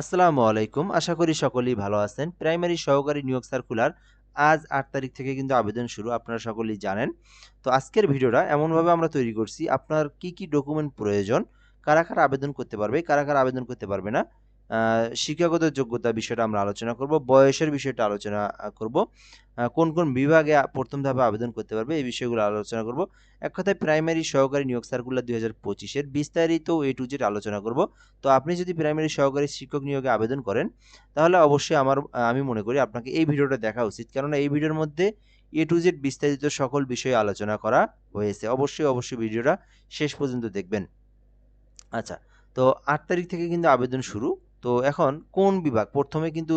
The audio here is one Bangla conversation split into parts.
আসসালামু আলাইকুম। আশা করি সকলেই ভালো আছেন। প্রাইমারি সহকারী নিয়োগ সার্কুলার আজ আট তারিখ থেকে কিন্তু আবেদন শুরু, আপনারা সকলেই জানেন। তো আজকের ভিডিওটা এমনভাবে আমরা তৈরি করছি, আপনার কি কি ডকুমেন্ট প্রয়োজন, কারা কারা আবেদন করতে পারবে, কারা কারা আবেদন করতে পারবে না শিক্ষাগত যোগ্যতা বিষয়টা আমরা আলোচনা করব, বয়সের বিষয়টা আলোচনা করব। কোন কোন বিভাগে প্রথম ধাপে আবেদন করতে পারবে এই বিষয়গুলো আলোচনা করব। এক কথায় প্রাইমারি সহকারী, নিয়োগ সার্কুলার দুই হাজার পঁচিশের বিস্তারিত এ টু জেড আলোচনা করব। তো আপনি যদি প্রাইমারি সহকারী শিক্ষক নিয়োগে আবেদন করেন, তাহলে অবশ্যই আমার আমি মনে করি আপনাকে এই ভিডিওটা দেখা উচিত। কেননা এই ভিডিওর মধ্যে এ টু জেড বিস্তারিত সকল বিষয়ে আলোচনা করা হয়েছে। অবশ্যই অবশ্যই ভিডিওটা শেষ পর্যন্ত দেখবেন। আচ্ছা তো আট তারিখ থেকে কিন্তু আবেদন শুরু। তো এখন কোন বিভাগ? প্রথমে কিন্তু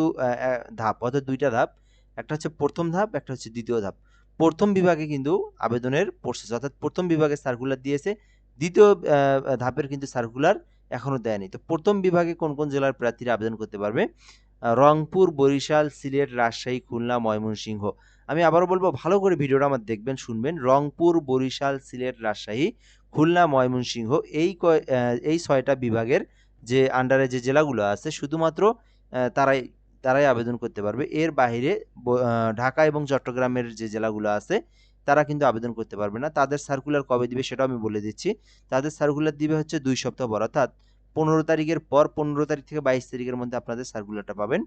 ধাপ, অর্থাৎ দুইটা ধাপ, একটা হচ্ছে প্রথম ধাপ, একটা হচ্ছে দ্বিতীয় ধাপ। প্রথম বিভাগে কিন্তু আবেদনের প্রসেস অর্থাৎ প্রথম বিভাগে সার্কুলার দিয়েছে, দ্বিতীয় ধাপের কিন্তু সার্কুলার এখনও দেয়নি। তো প্রথম বিভাগে কোন কোন জেলার প্রার্থীরা আবেদন করতে পারবে? রংপুর, বরিশাল, সিলেট, রাজশাহী, খুলনা, ময়মনসিংহ। আমি আবারও বলব, ভালো করে ভিডিওটা আমার দেখবেন, শুনবেন। রংপুর, বরিশাল, সিলেট, রাজশাহী, খুলনা, ময়মনসিংহ, এই এই ছয়টা বিভাগের যে আন্ডারে যে জেলাগুলো আছে শুধুমাত্র তারাই তারাই আবেদন করতে পারবে। এর বাইরে ঢাকা এবং চট্টগ্রামের যে জেলাগুলো আছে তারা কিন্তু আবেদন করতে পারবে না। তাদের সার্কুলার কবে দিবে সেটাও আমি বলে দিচ্ছি। তাদের সার্কুলার দিবে হচ্ছে দুই সপ্তাহ পর অর্থাৎ পনেরো তারিখের পর পনেরো তারিখ থেকে বাইশ তারিখের মধ্যে আপনাদের সার্কুলারটা পাবেন।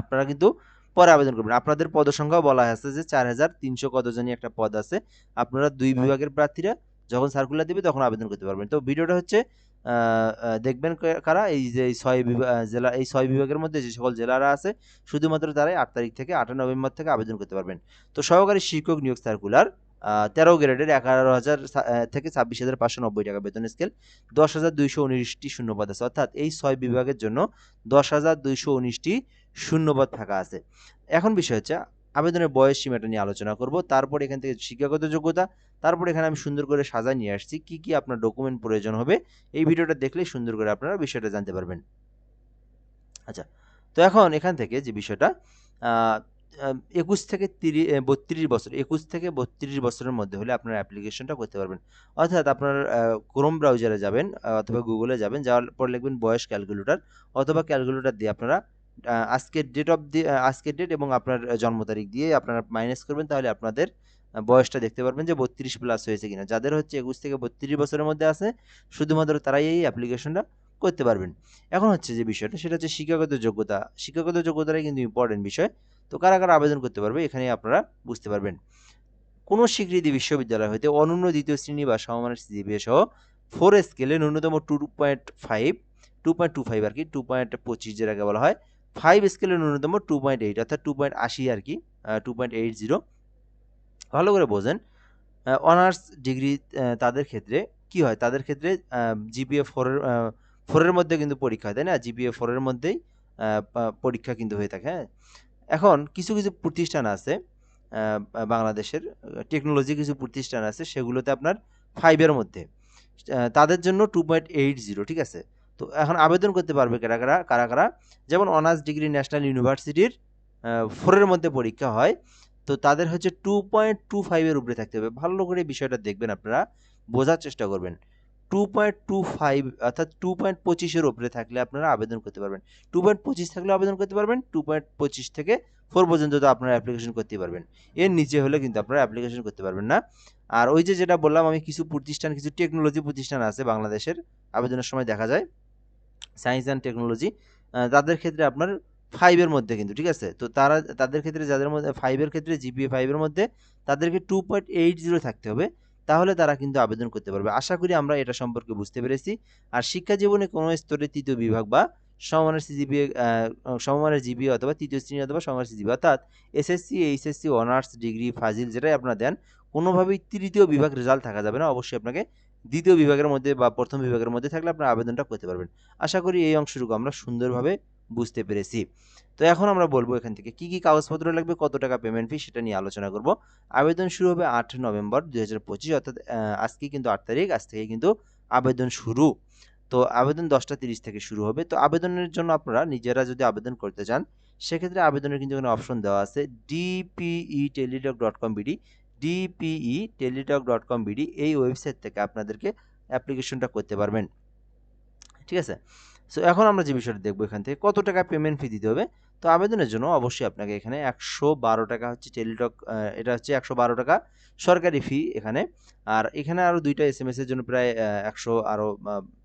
আপনারা কিন্তু পরে আবেদন করবেন। আপনাদের পদসংখ্যাও বলা আছে যে চার হাজার তিনশো কত জানি একটা পদ আছে। আপনারা দুই বিভাগের প্রার্থীরা যখন সার্কুলার দিবে তখন আবেদন করতে পারবেন। তো ভিডিওটা হচ্ছে দেখবেন কারা? এই যে এই ছয় জেলা, এই ছয় বিভাগের মধ্যে যে সকল জেলারা আছে, শুধুমাত্র তারাই আট তারিখ থেকে আট নভেম্বর থেকে আবেদন করতে পারবেন। তো সহকারী শিক্ষক নিয়োগ সার্কুলার তেরো গ্রেডের এগারো হাজার থেকে ছাব্বিশ হাজার পাঁচশো নব্বই টাকা বেতন স্কেল, দশ হাজার দুইশো উনিশটি শূন্যপদ আছে। অর্থাৎ এই ছয় বিভাগের জন্য দশ হাজার দুইশো উনিশটি শূন্যপদ ফাঁকা আছে। এখন বিষয় হচ্ছে আবেদনের বয়স সীমাটা নিয়ে আলোচনা করব। তারপর এখান থেকে শিক্ষাগত যোগ্যতা, তারপর এখানে আমি সুন্দর করে সাজায় নিয়ে আসছি। কি কি আপনার ডকুমেন্ট প্রয়োজন হবে, এই ভিডিওটা দেখলে সুন্দর করে আপনারা বিষয়টা জানতে পারবেন। আচ্ছা তো এখন এখান থেকে যে বিষয়টা একুশ থেকে তিরিশ বত্রিশ বছর, একুশ থেকে বত্রিশ বছরের মধ্যে হলে আপনার অ্যাপ্লিকেশনটা করতে পারবেন। অর্থাৎ আপনার ক্রোম ব্রাউজারে যাবেন অথবা গুগলে যাবেন, যাওয়ার পর লিখবেন বয়স ক্যালকুলেটর অথবা ক্যালকুলেটর দিয়ে আপনারা আজকের ডেট অফ দি আজকের ডেট এবং আপনার জন্ম তারিখ দিয়ে আপনারা মাইনাস করবেন, তাহলে আপনাদের বয়সটা দেখতে পারবেন যে বত্রিশ প্লাস হয়েছে কিনা। যাদের হচ্ছে একুশ থেকে বত্রিশ বছরের মধ্যে আছে, শুধুমাত্র তারাই এই অ্যাপ্লিকেশনটা করতে পারবেন। এখন হচ্ছে যে বিষয়টা, সেটা হচ্ছে শিক্ষাগত যোগ্যতা। শিক্ষাগত যোগ্যতাটাই কিন্তু ইম্পর্টেন্ট বিষয়। তো কারা কারা আবেদন করতে পারবে এখানে আপনারা বুঝতে পারবেন। কোনো স্বীকৃতি বিশ্ববিদ্যালয় হইতে অনন্য দ্বিতীয় শ্রেণি বা সমমানের সিজিপিএ সহ ফোর স্কেলে ন্যূনতম two point five two point two five আর কি টু পয়েন্ট পঁচিশ যেটাকে বলা হয় ফাইভ স্কেলে ন্যূনতম টু পয়েন্ট এইট অর্থাৎ টু পয়েন্ট আশি আর কি টু পয়েন্ট এইট জিরো ভালো করে বোঝেন অনার্স ডিগ্রি তাদের ক্ষেত্রে কি হয়? তাদের ক্ষেত্রে জিপিএ ফোরের ফোরের মধ্যে কিন্তু পরীক্ষা হয়, তাই না? জিপিএ ফোরের মধ্যেই পরীক্ষা কিন্তু হয়ে থাকে হ্যাঁ? এখন কিছু কিছু প্রতিষ্ঠান আছে বাংলাদেশের টেকনোলজি কিছু প্রতিষ্ঠান আছে, সেগুলোতে আপনার ফাইভের মধ্যে তাদের জন্য টু পয়েন্ট এইট জিরো ঠিক আছে? তো এখন আবেদন করতে পারবে কারা কারা? কারা কারা? যেমন অনার্স ডিগ্রি ন্যাশনাল ইউনিভার্সিটির ফোরের মধ্যে পরীক্ষা হয়। তো তাদের হচ্ছে টু পয়েন্ট টু ফাইভের উপরে থাকতে হবে। ভালো করে বিষয়টা দেখবেন আপনারা, বোঝার চেষ্টা করবেন। টু পয়েন্ট টু ফাইভ অর্থাৎ টু পয়েন্ট পঁচিশের উপরে থাকলে আপনারা আবেদন করতে পারবেন। টু পয়েন্ট পঁচিশ থাকলে আবেদন করতে পারবেন টু পয়েন্ট পঁচিশ থেকে ফোর পর্যন্ত তো আপনারা অ্যাপ্লিকেশন করতে পারবেন। এর নিচে হলে কিন্তু আপনারা অ্যাপ্লিকেশন করতে পারবেন না। আর ওই যে যেটা বললাম, আমি কিছু প্রতিষ্ঠান, কিছু টেকনোলজি প্রতিষ্ঠান আছে বাংলাদেশের, আবেদনের সময় দেখা যায়। সায়েন্স অ্যান্ড টেকনোলজি তাদের ক্ষেত্রে আপনার ফাইভের মধ্যে কিন্তু, ঠিক আছে? তো তারা, তাদের ক্ষেত্রে যাদের মধ্যে ফাইভের ক্ষেত্রে জিপিএ ফাইভের মধ্যে তাদেরকে টু পয়েন্ট এইট জিরো থাকতে হবে, তাহলে তারা কিন্তু আবেদন করতে পারবে। আশা করি আমরা এটা সম্পর্কে বুঝতে পেরেছি। আর শিক্ষা জীবনে কোনো স্তরে তৃতীয় বিভাগ বা সমমানের সিজিপিএ সমমানের জিপিএ অথবা তৃতীয় শ্রেণি অথবা সমমানের সিজিপি অর্থাৎ এসএসসি এইচএসসি অনার্স ডিগ্রি ফাজিল যেটাই আপনারা দেন, কোনোভাবেই তৃতীয় বিভাগ রেজাল্ট থাকা যাবে না। অবশ্যই আপনাকে দ্বিতীয় বিভাগের মধ্যে বা প্রথম বিভাগের মধ্যে থাকলে আপনার আবেদনটা করতে পারবেন। আশা করি এই অংশটুকু আমরা সুন্দরভাবে বুঝতে পেরেছি। তো এখন আমরা বলব এখান থেকে কি কি কাগজপত্র লাগবে, কত টাকা পেমেন্ট ফি সেটা নিয়ে আলোচনা করব। আবেদন শুরু হবে আট নভেম্বর দুই হাজার পঁচিশ, অর্থাৎ আজকে কিন্তু আট তারিখ, আজ থেকে কিন্তু আবেদন শুরু। তো আবেদন দশটা তিরিশ থেকে শুরু হবে। তো আবেদনের জন্য আপনারা নিজেরা যদি আবেদন করতে চান, সেক্ষেত্রে আবেদনের কিন্তু এখানে অপশন দেওয়া আছে DPE Teletalk dot com BD DPE Teletalk dot com BD এই ওয়েবসাইট থেকে আপনাদেরকে অ্যাপ্লিকেশনটা করতে পারবেন। ঠিক আছে? সো এখন আমরা যে বিষয়টা দেখব এখান থেকে, কত টাকা পেমেন্ট ফি দিতে হবে? তো আবেদনের জন্য অবশ্যই আপনাকে এখানে একশো বারো টাকা হচ্ছে টেলিটক এটা হচ্ছে একশো বারো টাকা সরকারি ফি এখানে। আর এখানে আরও দুইটা এস এম এর জন্য প্রায় একশো আরও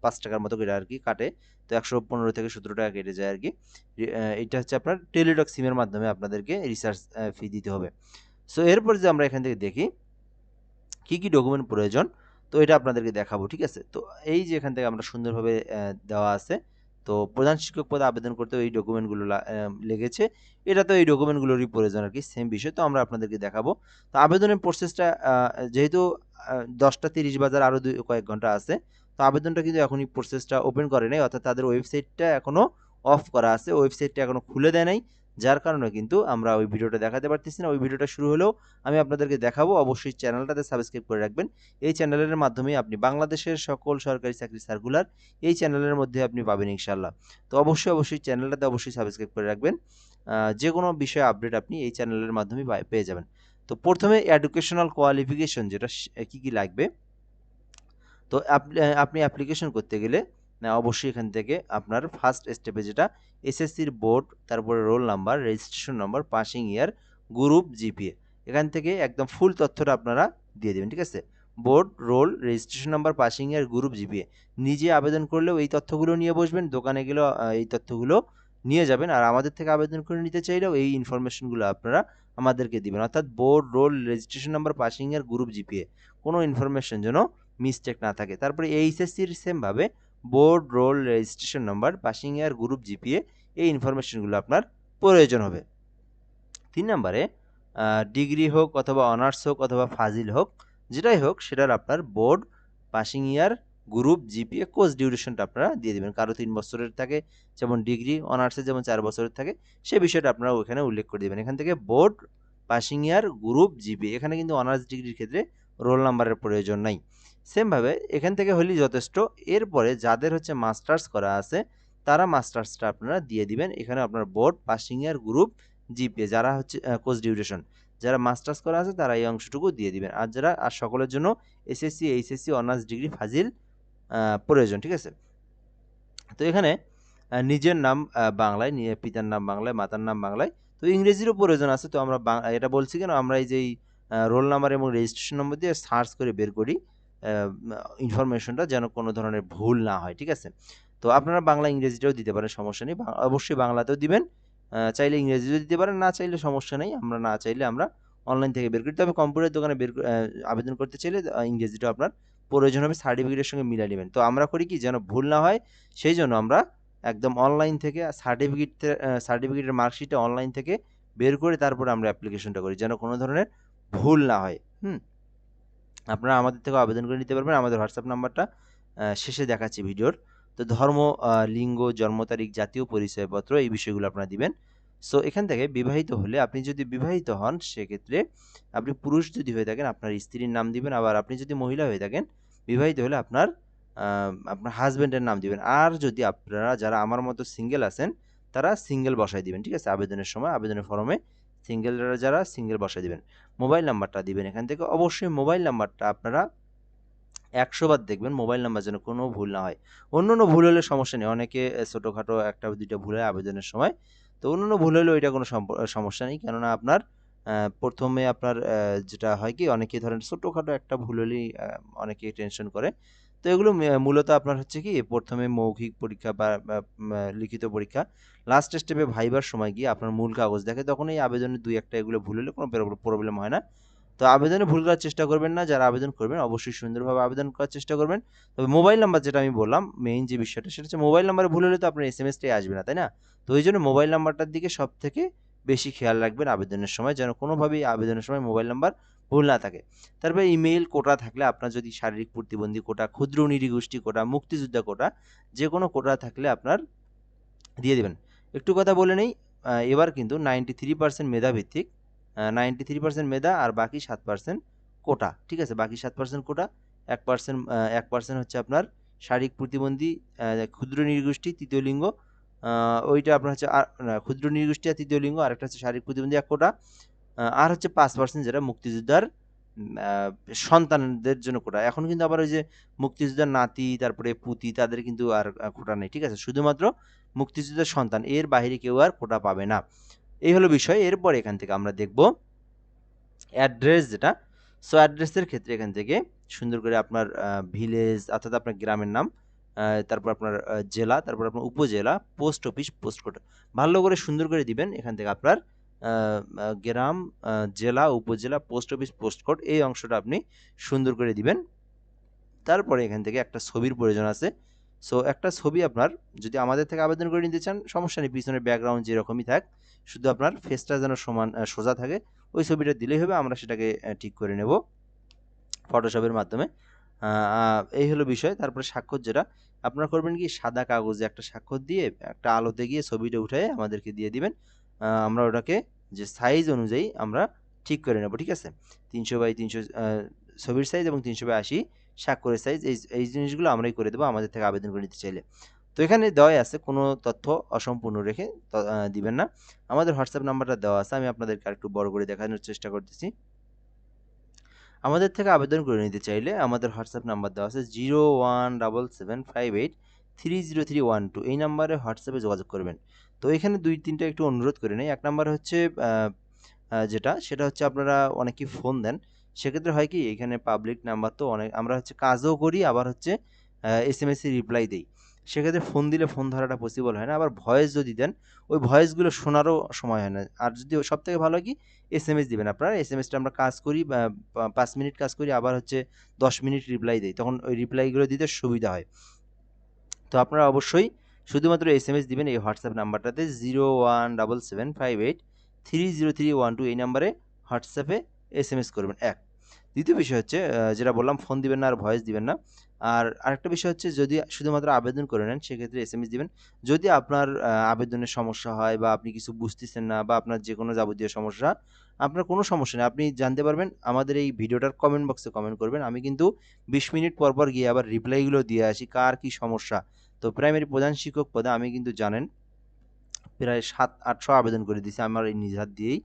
পাঁচ টাকার মতো করে আর কি কাটে। তো একশো পনেরো থেকে সতেরো টাকা কেটে যায় আর কি। এটা হচ্ছে আপনার টেলিটক সিমের মাধ্যমে আপনাদেরকে রিসার্চ ফি দিতে হবে। সো এরপর যে আমরা এখান থেকে দেখি, কি কি ডকুমেন্ট প্রয়োজন, তো এটা আপনাদেরকে দেখাবো, ঠিক আছে? তো এই যে এখান থেকে আমরা সুন্দরভাবে দেওয়া আছে, তো প্রধান শিক্ষক পদে আবেদন করতে এই ডকুমেন্টগুলো লেগেছে। এটা তো এই ডকুমেন্টগুলোরই প্রয়োজন আর কি সেম বিষয়, তো আমরা আপনাদেরকে দেখাবো। তো আবেদনের প্রসেসটা যেহেতু দশটা তিরিশ বাজার আরও দুই, কয়েক ঘণ্টা আছে, তো আবেদনটা কিন্তু এখনই প্রসেসটা ওপেন করে নাই, অর্থাৎ তাদের ওয়েবসাইটটা এখনও অফ করা আছে ওয়েবসাইটটা এখনও খুলে দেয় নাই যার কারণে কিন্তু আমরা ওই ভিডিওটা দেখাতে পারতেছি না। ওই ভিডিওটা শুরু হলেও আমি আপনাদেরকে দেখাবো। অবশ্যই চ্যানেলটাতে সাবস্ক্রাইব করে রাখবেন। এই চ্যানেলের মাধ্যমে আপনি বাংলাদেশের সকল সরকারি চাকরি সার্কুলার এই চ্যানেলের মধ্যে আপনি পাবেন ইনশাল্লাহ তো অবশ্যই অবশ্যই চ্যানেলটাতে অবশ্যই সাবস্ক্রাইব করে রাখবেন। যে কোনো বিষয়ে আপডেট আপনি এই চ্যানেলের মাধ্যমে পেয়ে যাবেন। তো প্রথমে এডুকেশনাল কোয়ালিফিকেশন যেটা কি কি লাগবে? তো আপনি অ্যাপ্লিকেশন করতে গেলে অবশ্যই এখান থেকে আপনার ফার্স্ট স্টেপে যেটা এসএসসির বোর্ড তারপরে roll number registration number passing year group GPA এখান থেকে একদম ফুল তথ্যটা আপনারা দিয়ে দেবেন, ঠিক আছে? Board roll registration number passing year group GPA নিজে আবেদন করলেও এই তথ্যগুলো নিয়ে বসবেন, দোকানে গেলেও এই তথ্যগুলো নিয়ে যাবেন আর আমাদের থেকে আবেদন করে নিতে চাইলেও এই ইনফরমেশনগুলো আপনারা আমাদেরকে দিবেন। অর্থাৎ board roll registration number passing year group GPA কোনো ইনফরমেশন যেন মিস্টেক না থাকে। তারপরে এইচএসসির সেমভাবে board roll registration number passing year group GPA, এই ইনফরমেশনগুলো আপনার প্রয়োজন হবে। তিন নম্বরে ডিগ্রি হোক অথবা অনার্স হোক অথবা ফাজিল হোক, যেটাই হোক, সেটার আপনার board passing year group GPA course ডিউরেশনটা আপনারা দিয়ে দেবেন। কারও তিন বছরের থাকে, যেমন ডিগ্রি অনার্সে যেমন চার বছরের থাকে, সে বিষয়টা আপনারা ওখানে উল্লেখ করে দেবেন। এখান থেকে board passing year group GPA, এখানে কিন্তু অনার্স ডিগ্রির ক্ষেত্রে রোল নাম্বারের প্রয়োজন নাই। সেমভাবে এখান থেকে হলেই যথেষ্ট। এরপরে যাদের হচ্ছে মাস্টার্স করা আছে, তারা মাস্টার্সটা আপনারা দিয়ে দিবেন। এখানে আপনার board passing year group, GPA যারা হচ্ছে কোর্স ডিউরেশন যারা মাস্টার্স করা আছে তারা এই অংশটুকু দিয়ে দিবেন। আর যারা, আর সকলের জন্য এসএসসি এইচএসসি অনার্স ডিগ্রি ফাজিল প্রয়োজন, ঠিক আছে? তো এখানে নিজের নাম বাংলায় পিতার নাম বাংলায়, মাতার নাম বাংলায়, তো ইংরেজিরও প্রয়োজন আছে। তো আমরা এটা বলছি কেন? আমরা এই যে রোল নাম্বার এবং রেজিস্ট্রেশন নম্বর দিয়ে সার্চ করে বের করি। ইনফরমেশনটা যেন কোনো ধরনের ভুল না হয়, ঠিক আছে? তো আপনারা বাংলা ইংরেজিটাও দিতে পারেন, সমস্যা নেই। অবশ্যই বাংলাতেও দিবেন। চাইলে ইংরেজিও দিতে পারেন, না চাইলে সমস্যা নেই। আমরা না চাইলে আমরা অনলাইন থেকে বের করি। তবে কম্পিউটার দোকানে বের আবেদন করতে চাইলে ইংরেজিটা আপনার প্রয়োজন হবে সার্টিফিকেটের সঙ্গে মিলিয়ে নেবেন। তো আমরা করি কি, যেন ভুল না হয়, সেই জন্য আমরা একদম অনলাইন থেকে সার্টিফিকেট সার্টিফিকেটের মার্কশিটটা অনলাইন থেকে বের করে তারপরে আমরা অ্যাপ্লিকেশনটা করি, যেন কোনো ধরনের ভুল না হয়। হুম? আপনারা আমাদের থেকে আবেদন করে নিতে পারবেন। আমাদের হোয়াটসঅ্যাপ নাম্বারটা শেষে দেখাচ্ছি ভিডিওর। তো ধর্ম লিঙ্গ, জন্ম তারিখ, জাতীয় পরিচয়পত্র এই বিষয়গুলো আপনারা দিবেন। সো এখান থেকে বিবাহিত হলে আপনি যদি বিবাহিত হন, সেক্ষেত্রে আপনি পুরুষ যদি হয়ে থাকেন, আপনার স্ত্রীর নাম দিবেন। আবার আপনি যদি মহিলা হয়ে থাকেন, বিবাহিত হলে আপনার আপনার হাজব্যান্ডের নাম দিবেন। আর যদি আপনারা যারা আমার মতো সিঙ্গেল আছেন, তারা সিঙ্গেল বসায় দিবেন। ঠিক আছে? আবেদনের সময়, আবেদনের ফর্মে সিঙ্গেলরা যারা সিঙ্গেল বসায় দিবেন। মোবাইল নাম্বারটা দিবেন এখান থেকে। অবশ্যই মোবাইল নাম্বারটা আপনারা একশো বার দেখবেন মোবাইল নাম্বার যেন কোনো ভুল না হয়। অন্য অন্য ভুল হলে সমস্যা নেই। অনেকে ছোটোখাটো একটা দুইটা ভুল হয় আবেদনের সময়। তো অন্য অন্য ভুল হলে ওইটা কোনো সমস্যা নেই। কেননা আপনার প্রথমে আপনার যেটা হয় কি, অনেকে ধরেন ছোটোখাটো একটা ভুল হলেই অনেকে টেনশন করে। তো এগুলো মূলত আপনার হচ্ছে কি, প্রথমে মৌখিক পরীক্ষা বা লিখিত পরীক্ষা। লাস্ট স্টেপে ভাইবার সময় গিয়ে আপনার মূল কাগজ দেখে তখন এই আবেদনের দুই একটা এগুলো ভুল হলে কোনো প্রবলেম হয় না। তো আবেদনে ভুল করার চেষ্টা করবেন না, যারা আবেদন করবেন অবশ্যই সুন্দরভাবে আবেদন করার চেষ্টা করবেন। তবে মোবাইল নাম্বার যেটা আমি বললাম মেইন যে বিষয়টা সেটা হচ্ছে মোবাইল নাম্বারে ভুল হলে তো আপনার এস এম এসটাই আসবে না, তাই না? তো ওই জন্য মোবাইল নাম্বারটার দিকে সব থেকে বেশি খেয়াল রাখবেন আবেদনের সময়, যেন কোনোভাবেই আবেদনের সময় মোবাইল নাম্বার ভুল না থাকে। তারপরে ইমেইল কোটা থাকলে আপনার যদি শারীরিক প্রতিবন্ধী কোটা, ক্ষুদ্র নিরীগোষ্ঠী কোটা, মুক্তিযোদ্ধা কোটা যে কোনো কোটা থাকলে আপনার দিয়ে দেবেন। একটু কথা বলে নেই এবার কিন্তু নাইনটি থ্রি পার্সেন্ট মেধাভিত্তিক নাইনটি থ্রি পার্সেন্ট মেধা আর বাকি সাত পার্সেন্ট কোটা, ঠিক আছে? বাকি সাত পার্সেন্ট কোটা, এক পার্সেন্ট এক পার্সেন্ট হচ্ছে আপনার শারীরিক প্রতিবন্ধী ক্ষুদ্র নিরগোষ্ঠী তৃতীয় লিঙ্গ ওইটা আপনার হচ্ছে ক্ষুদ্র নিরগোষ্ঠী আর তৃতীয় লিঙ্গ আর একটা হচ্ছে শারীরিক প্রতিবন্ধী এক কোটা আর হচ্ছে পাঁচ পার্সেন্ট যেটা মুক্তিযোদ্ধার সন্তানদের জন্য কোটা এখন কিন্তু আবার ওই যে মুক্তিযোদ্ধার নাতি, তারপরে পুতি, তাদের কিন্তু আর কোটা নেই, ঠিক আছে? শুধুমাত্র মুক্তিযোদ্ধার সন্তান, এর বাইরে কেউ আর কোটা পাবে না। এই হলো বিষয়। এরপর এখান থেকে আমরা দেখব অ্যাড্রেস যেটা। সো অ্যাড্রেসের ক্ষেত্রে এখান থেকে সুন্দর করে আপনার ভিলেজ অর্থাৎ আপনার গ্রামের নাম তারপর আপনার জেলা, তারপর আপনার উপজেলা পোস্ট অফিস পোস্ট কোড ভালো করে সুন্দর করে দিবেন। এখান থেকে আপনার গ্রাম জেলা, উপজেলা, পোস্ট অফিস, পোস্ট কোড এই অংশটা আপনি সুন্দর করে দিবেন। তারপরে এখান থেকে একটা ছবির প্রয়োজন আছে। সো, একটা ছবি আপনার যদি আমাদের থেকে আবেদন করে নিতে চান, সমস্যা নেই পিছনের ব্যাকগ্রাউন্ড যেরকমই থাক, শুধু আপনার ফেসটা যেন সমান সোজা থাকে, ওই ছবিটা দিলেই হবে, আমরা সেটাকে ঠিক করে নেব ফটোশপের মাধ্যমে। এই হলো বিষয়। তারপরে স্বাক্ষর যেটা, আপনারা করবেন কি, সাদা কাগজে একটা স্বাক্ষর দিয়ে, একটা আলোতে গিয়ে ছবিটা উঠে আমাদেরকে দিয়ে দিবেন। আমরা ওটাকে যে সাইজ অনুযায়ী আমরা ঠিক করে নেব, ঠিক আছে? তিনশো বাই তিনশো ছবির সাইজ এবং তিনশো বাই আশি স্বাক্ষরের সাইজ এই এই জিনিসগুলো আমরাই করে দেবো আমাদের থেকে আবেদন করে নিতে চাইলে। তো এখানে দেওয়াই আছে, কোনো তথ্য অসম্পূর্ণ রেখে দিবেন না। আমাদের হোয়াটসঅ্যাপ নাম্বারটা দেওয়া আছে, আমি আপনাদেরকে আরেকটু বড় করে দেখানোর চেষ্টা করতেছি। আমাদের থেকে আবেদন করে নিতে চাইলে আমাদের হোয়াটসঅ্যাপ নাম্বার দেওয়া আছে zero one double seven five eight three zero three one two. এই নাম্বারে হোয়াটসঅ্যাপে যোগাযোগ করবেন। তো এখানে দুই তিনটা একটু অনুরোধ করে নেই। এক নাম্বার হচ্ছে যেটা, সেটা হচ্ছে আপনারা অনেকেই ফোন দেন। সেক্ষেত্রে হয় কি, এখানে পাবলিক নাম্বার তো অনেক, আমরা হচ্ছে কাজও করি, আবার হচ্ছে এস এম এসে রিপ্লাই দিই। সেক্ষেত্রে ফোন দিলে ফোন ধরাটা পসিবল হয় না। আবার ভয়েস যদি দেন, ওই ভয়েসগুলো শোনারও সময় হয় না। আর যদি সব থেকে ভালো কি এস এম এস দেবেন আপনারা। এস এম এসটা আমরা কাজ করি পাঁচ মিনিট কাজ করি, আবার হচ্ছে দশ মিনিট রিপ্লাই দিই। তখন ওই রিপ্লাইগুলো দিতে সুবিধা হয়। তো আপনারা অবশ্যই শুধুমাত্র এস এম এস দিবেন এই WhatsApp নাম্বারটাতে zero one double seven five eight three zero three one two এই নাম্বারে হোয়াটসঅ্যাপে এস এম এস করবেন, এক। দ্বিতীয় বিষয় হচ্ছে যেটা বললাম ফোন দিবেন না আর ভয়েস দিবেন না। আর আরেকটা বিষয় হচ্ছে, যদি শুধুমাত্র আবেদন করে নেন, সেক্ষেত্রে এস এম এস দিবেন। যদি আপনার আবেদনের সমস্যা হয় বা আপনি কিছু বুঝতেছেন না বা আপনার যে কোনো যাবতীয় সমস্যা, আপনার কোনো সমস্যা নেই, আপনি জানতে পারবেন, আমাদের এই ভিডিওটার কমেন্ট বক্সে কমেন্ট করবেন। আমি কিন্তু বিশ মিনিট পর পর গিয়ে আবার রিপ্লাইগুলো দিয়ে আসি, কার কি সমস্যা। তো প্রাইমারি প্রধান শিক্ষক পদে আমি কিন্তু জানেন, প্রায় সাত, আটশো আবেদন করে দিয়েছি আমার এই নিজ হাত দিয়েই।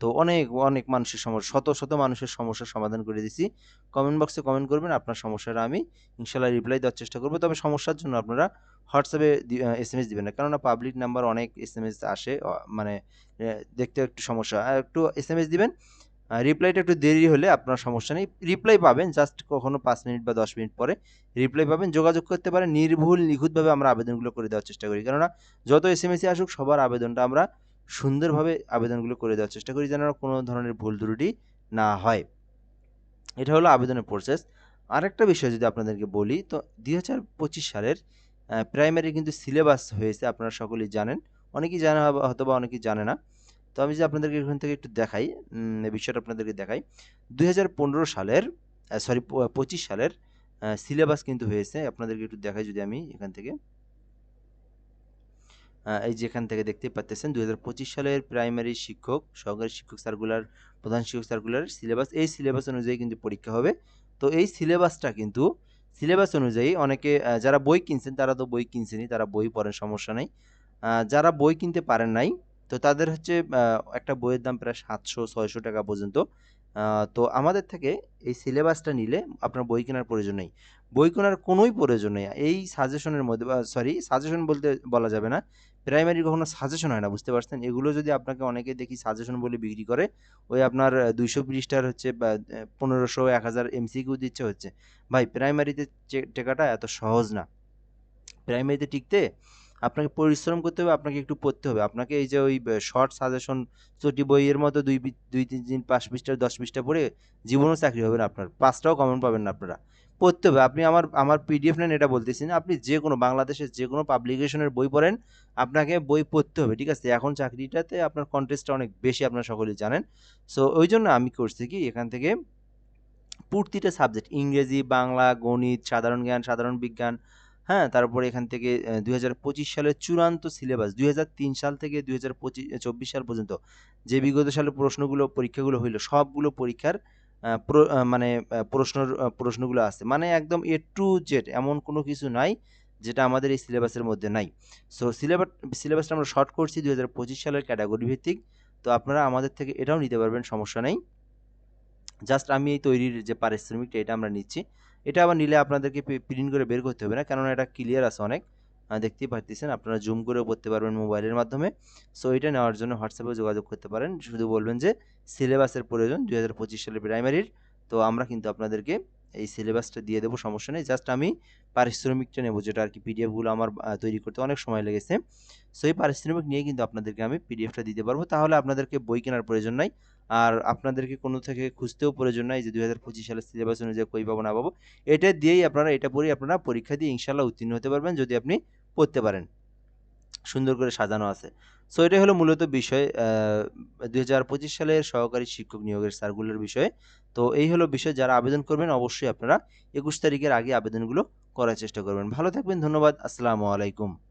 তো অনেক অনেক মানুষের সমস্যা শত শত মানুষের সমস্যার সমাধান করে দিছি কমেন্ট বক্সে কমেন্ট করবেন, আপনার সমস্যাটা আমি ইনশাল্লাহ রিপ্লাই দেওয়ার চেষ্টা করব। তবে সমস্যার জন্য আপনারা হোয়াটসঅ্যাপে এস এম এস দেবেন না। কেননা পাবলিক নাম্বার অনেক এস এম এস আসে মানে দেখতে একটু সমস্যা। একটু এস এম এস দিবেন রিপ্লাইটা একটু দেরি হলে আপনার সমস্যা নেই। রিপ্লাই পাবেন জাস্ট কখনো পাঁচ মিনিট বা দশ মিনিট পরে। রিপ্লাই পাবেন, যোগাযোগ করতে পারেন। নির্ভুল, নিখুঁতভাবে আমরা আবেদনগুলো করে দেওয়ার চেষ্টা করি। কেননা, যত এস এম এসি আসুক, সবার আবেদনটা আমরা সুন্দরভাবে আবেদনগুলো করে দেওয়ার চেষ্টা করি যেন কোনো ধরনের ভুল ত্রুটি না হয়। এটা হলো আবেদনের প্রসেস আরেকটা বিষয় যদি আপনাদেরকে বলি, তো দুই হাজার পঁচিশ সালের প্রাইমারি কিন্তু সিলেবাস হয়েছে, আপনারা সকলেই জানেন। অনেকেই জানা হয়তো বা, অনেকেই জানে না। তো আমি যে আপনাদেরকে এখান থেকে একটু দেখাই বিষয়টা আপনাদেরকে দেখাই। দু হাজার পনেরো সালের সরি পঁচিশ সালের সিলেবাস কিন্তু হয়েছে। আপনাদেরকে একটু দেখাই যদি আমি এখান থেকে। এই যেখান থেকে দেখতে পাচ্ছেন দু সালের প্রাইমারি শিক্ষক, সহকারী শিক্ষক সার্কুলার প্রধান শিক্ষক সার্কুলার সিলেবাস এই সিলেবাস অনুযায়ী কিন্তু পরীক্ষা হবে। তো এই সিলেবাসটা কিন্তু সিলেবাস অনুযায়ী অনেকে যারা বই কিনছেন, তারা তো বই কিনছেনই, তারা বই পড়েন, সমস্যা নেই। যারা বই কিনতে পারেন নাই তো তাদের হচ্ছে একটা বইয়ের দাম প্রায় সাতশো, ছয়শো টাকা পর্যন্ত। তো আমাদের থেকে এই সিলেবাসটা নিলে আপনার বই কেনার প্রয়োজন নেই। বই কেনার কোনোই প্রয়োজন নেই। এই সাজেশনের মধ্যে সরি সাজেশন বলতে বলা যাবে না। প্রাইমারি কখনো সাজেশন হয় না, বুঝতে পারছেন? এগুলো যদি আপনাকে অনেকে দেখি সাজেশন বলে বিক্রি করে, ওই আপনার দুইশো পৃষ্ঠার হচ্ছে পনেরোশো, এক হাজার এমসিকিউ দিচ্ছে হচ্ছে। ভাই প্রাইমারিতে টেকাটা এত সহজ না। প্রাইমারিতে টিকতে আপনাকে পরিশ্রম করতে হবে, আপনাকে একটু পড়তে হবে। আপনাকে এই যে ওই শর্ট সাজেশন চটি বইয়ের মতো দুই দুই, তিন দিন পাঁচ পৃষ্ঠা, দশ পৃষ্ঠা পড়ে জীবনও চাকরি হবে না আপনার। পাঁচটাও কমন পাবেন না আপনারা। পড়তে হবে। আপনি আমার আমার পিডিএফ নেন, এটা বলতেছি না। আপনি যে কোনো বাংলাদেশের যে কোনো পাবলিকেশনের বই পড়েন, আপনাকে বই পড়তে হবে, ঠিক আছে? এখন চাকরিটাতে আপনার কন্টেস্টটা অনেক বেশি, আপনারা সকলেই জানেন। সো ওই জন্য আমি করছি কি, এখান থেকে প্রতিটা সাবজেক্ট ইংরেজি, বাংলা, গণিত, সাধারণ জ্ঞান, সাধারণ বিজ্ঞান হ্যাঁ তারপরে এখান থেকে দুই হাজার পঁচিশ সালের চূড়ান্ত সিলেবাস দুই হাজার তিন সাল থেকে দুই সাল পর্যন্ত যে বিগত সালের প্রশ্নগুলো, পরীক্ষাগুলো হইল, সবগুলো পরীক্ষার মানে প্রশ্নর প্রশ্নগুলো আছে। মানে একদম এ টু জেড এমন কোনো কিছু নাই যেটা আমাদের এই সিলেবাসের মধ্যে নাই। সো সিলেবাস সিলেবাসটা আমরা শর্ট করছি দু হাজার পঁচিশ সালের ক্যাটাগরি ভিত্তিক। তো আপনারা আমাদের থেকে এটাও নিতে পারবেন, সমস্যা নেই। জাস্ট আমি এই তৈরির যে পারিশ্রমিকটা, এটা আমরা নিচ্ছি। এটা আবার নিলে আপনাদেরকে প্রিন্ট করে বের করতে হবে না। কেননা এটা ক্লিয়ার আছে অনেক। দেখতেই পারতেছেন, আপনারা জুম করেও করতে পারবেন মোবাইলের মাধ্যমে। সো এটা নেওয়ার জন্য হোয়াটসঅ্যাপে যোগাযোগ করতে পারেন। শুধু বলবেন যে সিলেবাসের প্রয়োজন দু হাজার পঁচিশ সালের প্রাইমারির তো আমরা কিন্তু আপনাদেরকে এই সিলেবাসটা দিয়ে দেবো, সমস্যা নেই। জাস্ট আমি পারিশ্রমিকটা নেব, যেটা আর কি পিডিএফগুলো আমার তৈরি করতে অনেক সময় লেগেছে। সো এই পারিশ্রমিক নিয়ে কিন্তু আপনাদেরকে আমি পিডিএফটা দিতে পারব। তাহলে আপনাদেরকে বই কেনার প্রয়োজন নাই। আর আপনাদেরকে কোনো থেকে খুঁজতেও প্রয়োজন নাই যে দুই হাজার পঁচিশ সালের সিলেবাস অনুযায়ী কই পাবো, না পাবো। এটা দিয়েই আপনারা, এটা পড়েই আপনারা পরীক্ষা দিয়ে ইনশাল্লাহ উত্তীর্ণ হতে পারবেন যদি আপনি পড়তে পারেন। সুন্দর করে সাজানো আছে। সো এটাই হলো মূলত বিষয় দুই হাজার পঁচিশ সালের সহকারী শিক্ষক নিয়োগের সার্কুলার বিষয়ে। তো এই হলো বিষয়, যারা আবেদন করবেন অবশ্যই আপনারা একুশ তারিখের আগে আবেদনগুলো করার চেষ্টা করবেন। ভালো থাকবেন, ধন্যবাদ, আসসালামু আলাইকুম।